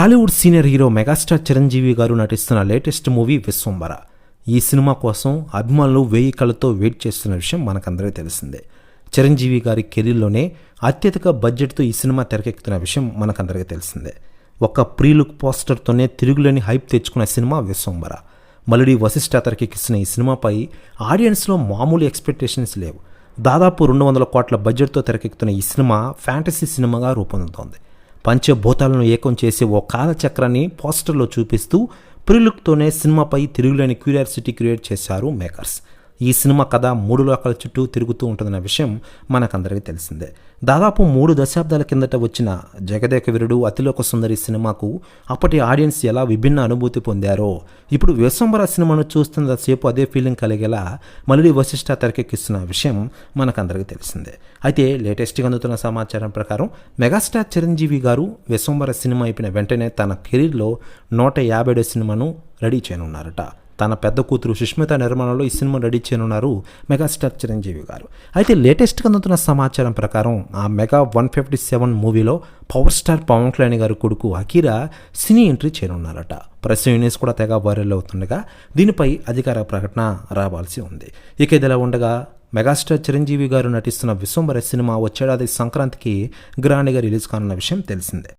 Tollywood senior hero megastar Chiranjeevi గారు నటిస్తున్న latest movie Vishwambhara ఈ సినిమా కోసం అభిమానులు వేయి కళ్ళతో వెయిట్ చేస్తున్న విషయం మనకందరికీ తెలిసిందే. చిరంజీవి గారి కెరీర్లోనే అత్యధిక బడ్జెట్తో ఈ సినిమా తెరకెక్కుతున్న విషయం మనకందరికీ తెలిసిందే. ఒక ప్రీ లుక్ పోస్టర్తోనే తిరుగులేని హైప్ తెచ్చుకున్న సినిమా విశ్వంబర మళ్ళీ వశిష్ఠ తెరకెక్కిస్తున్న ఈ సినిమాపై ఆడియన్స్లో మామూలు ఎక్స్పెక్టేషన్స్ లేవు. దాదాపు రెండు వందల కోట్ల బడ్జెట్తో తెరకెక్కుతున్న ఈ సినిమా ఫ్యాంటసీ సినిమాగా రూపొందుతోంది. పంచభూతాలను ఏకం చేసే ఓ కాలచక్రాన్ని పోస్టర్లో చూపిస్తూ ప్రిలుక్తోనే సినిమాపై తిరుగులేని క్యూరియాసిటీ క్రియేట్ చేశారు మేకర్స్. ఈ సినిమా కథ మూడు లోకాల చుట్టూ తిరుగుతూ ఉంటుందన్న విషయం మనకందరికీ తెలిసిందే. దాదాపు మూడు దశాబ్దాల కిందట వచ్చిన జగదేక వీరుడు అతిలోక సుందరి సినిమాకు అప్పటి ఆడియన్స్ ఎలా విభిన్న అనుభూతి పొందారో ఇప్పుడు విశ్వంబర సినిమాను చూస్తున్నంతసేపు అదే ఫీలింగ్ కలిగేలా మళ్ళీ వశిష్ట తెరకెక్కిస్తున్న విషయం మనకందరికీ తెలిసిందే. అయితే లేటెస్ట్గా అందుతున్న సమాచారం ప్రకారం మెగాస్టార్ చిరంజీవి గారు విశ్వంబర సినిమా అయిపోయిన వెంటనే తన కెరీర్లో నూట యాభై సినిమాను రెడీ చేయనున్నారట. తన పెద్ద కూతురు సుష్మిత నిర్మాణంలో ఈ సినిమా రెడీ చేయనున్నారు మెగాస్టార్ చిరంజీవి గారు. అయితే లేటెస్ట్గా అందుతున్న సమాచారం ప్రకారం ఆ మెగా వన్ ఫిఫ్టీ సెవెన్ మూవీలో పవర్ స్టార్ పవన్ కళ్యాణ్ గారి కొడుకు అకీరా సినీ ఎంట్రీ చేయనున్నారట. ప్రెస్ యూనిస్ కూడా తెగ వైరల్ అవుతుండగా దీనిపై అధికార ప్రకటన రావాల్సి ఉంది. ఇక ఇదిలా ఉండగా మెగాస్టార్ చిరంజీవి గారు నటిస్తున్న విశ్వంబర సినిమా వచ్చేడాది సంక్రాంతికి గ్రాండ్గా రిలీజ్ కానున్న విషయం తెలిసిందే.